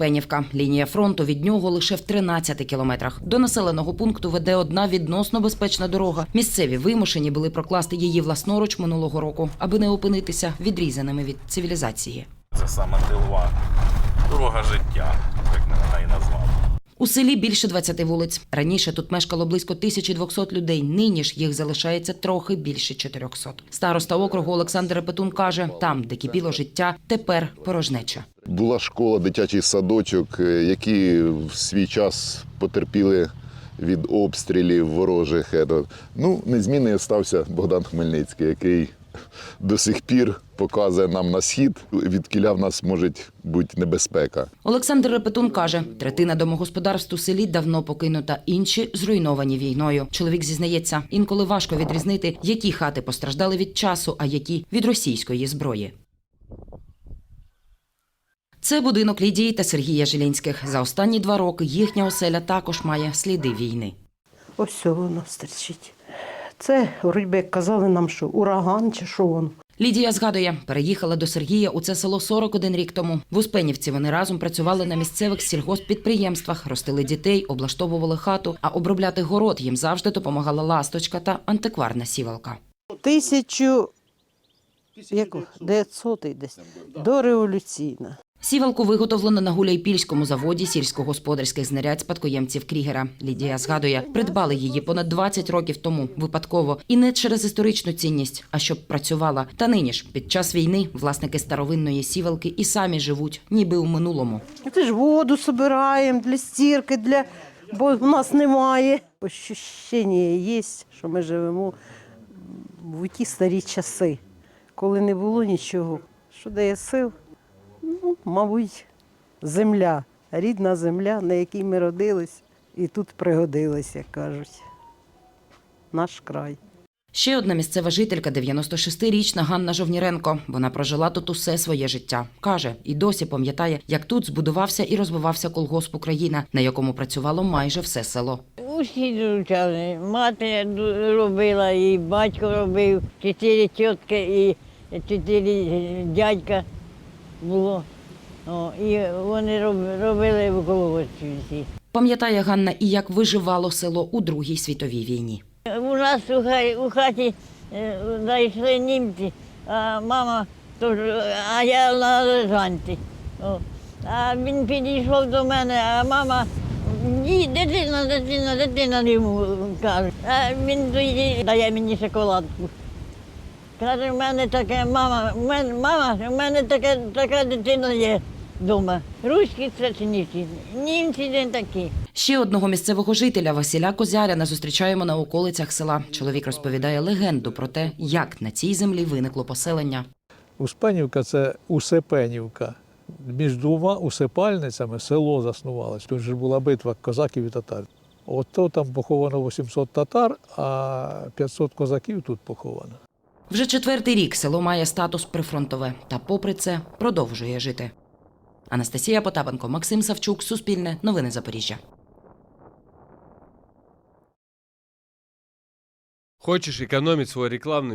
Пенівка. Лінія фронту від нього лише в 13 кілометрах. До населеного пункту веде одна відносно безпечна дорога. Місцеві вимушені були прокласти її власноруч минулого року, аби не опинитися відрізаними від цивілізації. Це саме тилова дорога життя, як ми вона і назвали. У селі більше 20 вулиць. Раніше тут мешкало близько 1200 людей. Нині ж їх залишається трохи більше 400. Староста округу Олександр Репетун каже: там, де кипіло життя, тепер порожнеча. Була школа, дитячий садочок, е, які в свій час потерпіли від обстрілів ворожих. Ну, незмінний стався Богдан Хмельницький, який до сих пір показує нам на схід, від в нас може бути небезпека. Олександр Репетун каже, третина домогосподарств у селі давно покинута, інші зруйновані війною. Чоловік зізнається, інколи важко відрізнити, які хати постраждали від часу, а які від російської зброї. Це будинок Лідії та Сергія Жилінських. За останні два роки їхня оселя також має сліди війни. Ось все воно стерчить. Це, вроді як казали нам, що ураган чи що воно. Лідія згадує, переїхала до Сергія у це село 41 рік тому. В Успенівці вони разом працювали на місцевих сільгосппідприємствах, ростили дітей, облаштовували хату, а обробляти город їм завжди допомагала ласточка та антикварна сівалка. Тисячу як, 900 десь, дореволюційна. Сівалку виготовлено на Гуляйпільському заводі сільськогосподарських знарядь спадкоємців Крігера. Лідія згадує, придбали її понад 20 років тому випадково і не через історичну цінність, а щоб працювала. Та нині ж під час війни власники старовинної сівалки і самі живуть, ніби у минулому. Це ж воду збираємо для стірки, для... бо в нас немає. Ощущення є, що ми живемо в ті старі часи, коли не було нічого. Що дає сил? Ну, мабуть, земля, рідна земля, на якій ми родились, і тут пригодились, як кажуть. Наш край. Ще одна місцева жителька, 96-річна Ганна Жовніренко. Вона прожила тут усе своє життя. Каже, і досі пам'ятає, як тут збудувався і розвивався колгосп Україна, на якому працювало майже все село. Усі долучали. Мати робила, і батько робив, чотири тітки і чотири дядька було. О, і вони робили в колгоспі всі. Пам'ятає Ганна і як виживало село у Другій світовій війні. У нас у, хаті е, зайшли німці, а мама тож, а я на лежанці. О. А він підійшов до мене, а мама. Ні, дитина, дитина, дитина йому каже. А він тоді дає мені шоколадку. Каже, в мене таке мама, в мене, мама, в мене таке, така дитина є вдома. Руські страшніші, німці не такі. Ще одного місцевого жителя Василя Козяряна зустрічаємо на околицях села. Чоловік розповідає легенду про те, як на цій землі виникло поселення. Успенівка це Усепенівка. Між двома усипальницями село заснувалось. Тут же була битва козаків і татар. От то там поховано 800 татар, а 500 козаків тут поховано. Вже четвертий рік село має статус прифронтове, та попри це продовжує жити. Анастасія Потапенко, Максим Савчук, Суспільне, Новини Запоріжжя. Хочешь экономить свой рекламный